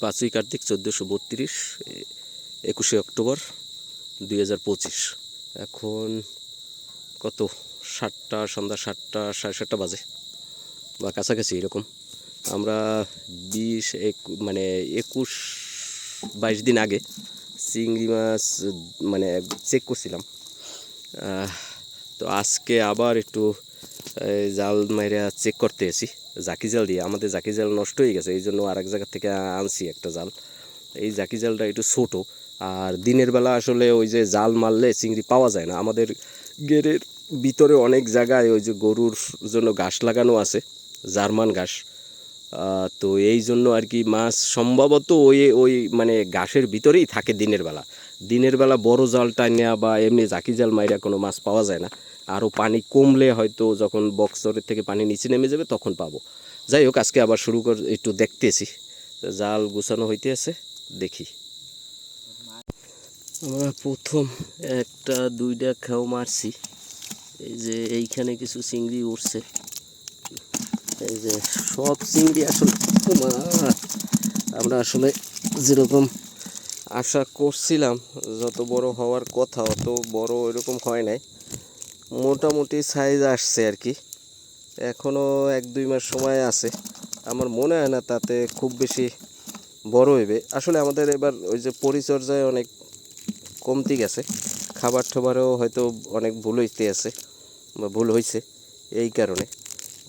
পাঁচই কার্তিক চোদ্দোশো বত্রিশ একুশে অক্টোবর দুই হাজার পঁচিশ। এখন কত? সাতটা, সন্ধ্যা সাতটা, সাড়ে সাতটা বাজে। বা কাছাকাছি এরকম। আমরা বিশ এক মানে একুশ, বাইশ দিন আগে চিংড়ি মাছ মানে চেক করছিলাম। তো আজকে আবার একটু জাল মাইরা চেক করতে এসি। জাকি জাল দিয়ে, আমাদের জাকি জাল নষ্ট হয়ে গেছে, এই জন্য আর এক জায়গা থেকে আনছি একটা জাল। এই জাকি জালটা একটু ছোটো, আর দিনের বেলা আসলে ওই যে জাল মারলে চিংড়ি পাওয়া যায় না। আমাদের গেরের ভিতরে অনেক জায়গায় ওই যে গরুর জন্য ঘাস লাগানো আছে, জার্মান ঘাস। তো এই জন্য আর কি মাছ সম্ভবত ওই ওই মানে ঘাসের ভিতরেই থাকে দিনের বেলা। দিনের বেলা বড় জাল টানিয়া বা এমনি জাকি জাল মাইরা কোনো মাছ পাওয়া যায় না। আরও পানি কমলে হয়তো যখন বক্সরের থেকে পানি নিচে নেমে যাবে তখন পাবো। যাই হোক, আজকে আবার শুরু কর একটু দেখতেছি। জাল গুছানো হইতে আছে, দেখি। আমরা প্রথম একটা, দুইটা খাও মারছি। এই যে এইখানে কিছু চিংড়ি উঠছে এই যে সব চিংড়ি আসলে আমরা আসলে যেরকম আশা করছিলাম, যত বড় হওয়ার কথা, অত বড় এরকম হয় নাই। মোটামুটি সাইজ আসছে আর কি। এখনও এক, দুই মাস সময় আছে। আমার মনে হয় না তাতে খুব বেশি বড় হইবে। আসলে আমাদের এবার ওই যে পরিচর্যায় অনেক কমতি গেছে। খাবার টাবারেও হয়তো অনেক ভুল হইতে আছে বা ভুল হয়েছে এই কারণে।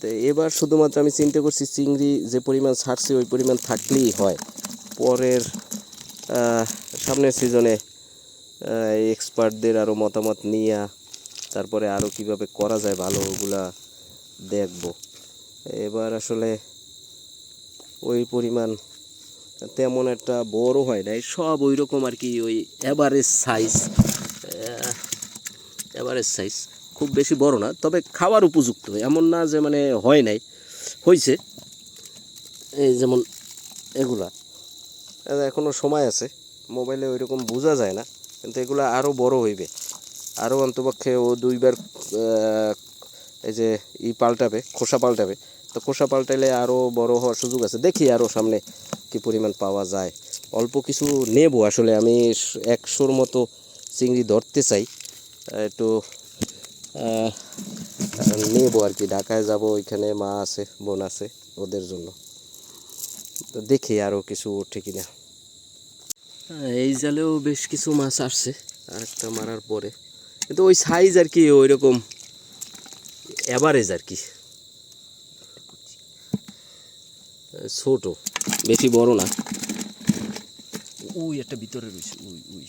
তো এবার শুধুমাত্র আমি চিন্তা করছি চিংড়ি যে পরিমাণ ছাড়ছি, ওই পরিমাণ থাকলেই হয়। পরের সামনের সিজনে এক্সপার্টদের আরও মতামত নিয়ে, তারপরে আরও কীভাবে করা যায় ভালো ওগুলা দেখব। এবার আসলে ওই পরিমাণ তেমন একটা বড় হয় নাই, সব ওই রকম আর কি ওই অ্যাভারেজ সাইজ অ্যাভারেজ সাইজ খুব বেশি বড় না, তবে খাওয়ার উপযুক্ত, এমন না যে মানে হয় নাই হয়েছে এই যেমন এগুলা। এখনও সময় আছে। মোবাইলে ওই রকম বোঝা যায় না, কিন্তু এগুলো আরও বড় হইবে। আরও অন্তপক্ষে ও দুইবার এই যে ই পাল্টাবে, খোসা পাল্টাবে। তো খোসা পাল্টাইলে আরও বড় হওয়ার সুযোগ আছে। দেখি আরও সামনে কি পরিমাণ পাওয়া যায়। অল্প কিছু নেব আসলে, আমি একশোর মতো চিংড়ি ধরতে চাই। একটু নেব আর কি। ঢাকায় যাব, ওইখানে মা আছে, বোন আছে, ওদের জন্য। তো দেখি আরও কিছু ওঠে কিনা। এই জালেও বেশ কিছু মাছ আসছে আর একটা মারার পরে। কিন্তু ওই সাইজ আর কি ওই রকম অ্যাভারেজ আর কি। ছোট বেশি বড় না। উই একটা ভিতরে রয়েছে উই উই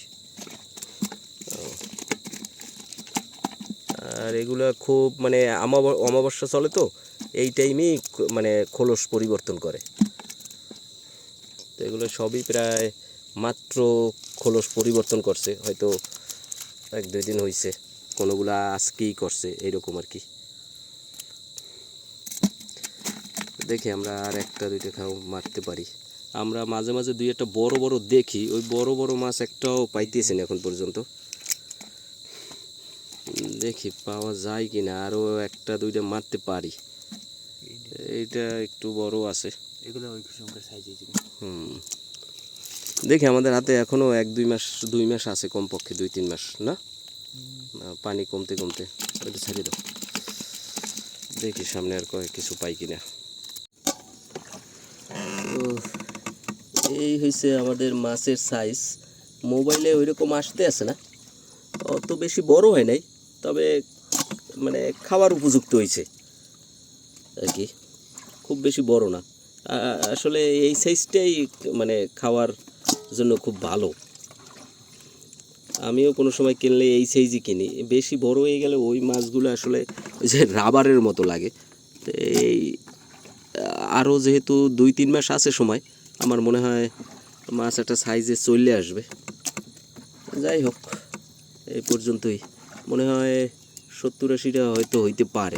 আর এগুলো খুব মানে অমাবস্যা চলে তো এই টাইমেই মানে খোলস পরিবর্তন করে। তো এগুলো সবই প্রায় মাত্র খোলস পরিবর্তন করছে হয়তো এক দুই দিন হয়েছে কোনোগুলা আজকেই করছে এইরকম আর কি। দেখি আমরা আর একটা দুইটা খাও মারতে পারি। আমরা মাঝে মাঝে দুই একটা বড় বড় দেখি ওই বড় বড় মাছ একটাও পাইতেছি না এখন পর্যন্ত। দেখি পাওয়া যায় কি না আরও একটা দুইটা মারতে পারি। এইটা। একটু বড় আছে। এগুলো ওই সাইজ হুম। দেখি আমাদের হাতে এখনও এক দুই মাস দুই মাস আছে কমপক্ষে দুই তিন মাস না? পানি কমতে কমতে। ওইটা ছাড়িয়ে দাও। দেখি সামনে আর কয়েক কিছু পাই কিনা। তো এই হয়েছে আমাদের মাছের সাইজ মোবাইলে ওইরকম আসতে আছে না? অত বেশি বড় হয় নাই তবে মানে খাওয়ার উপযুক্ত হয়েছে আর কি। খুব বেশি বড় না। আসলে এই সাইজটাই মানে খাওয়ার জন্য খুব ভালো। আমিও কোনো সময় কিনলে এই সাইজই কিনি। বেশি বড় হয়ে গেলে ওই মাছগুলো আসলে যে রাবারের মতো লাগে। তো এই, আরও যেহেতু দুই তিন মাস আছে সময়, আমার মনে হয় মাছ একটা সাইজে চলে আসবে। যাই হোক, এই পর্যন্তই। মনে হয় সত্তর আশিটা হয়তো হইতে পারে।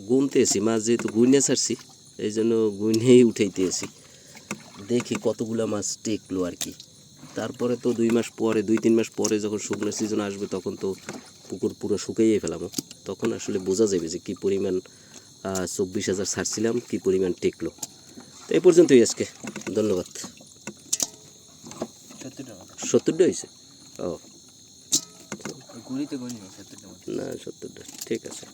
আমরা গুনতে এসি মাছ যেহেতু গুইনে ছাড়ছি এই জন্য গুইনেই উঠাইতে এসি দেখি কতগুলা মাছ টেকলো আর কি। তারপরে তো দুই মাস পরে দুই তিন মাস পরে যখন শুকনো সিজন আসবে তখন তো পুকুর পুরো শুকাইয়ে ফেলাম তখন আসলে বোঝা যাবে যে কী পরিমাণ চব্বিশ হাজার ছাড়ছিলাম কী পরিমাণ টেকলো। তো এই পর্যন্তই আজকে। ধন্যবাদ। সত্তর সত্তরটা হয়েছে ও। না সত্তরটা ঠিক আছে।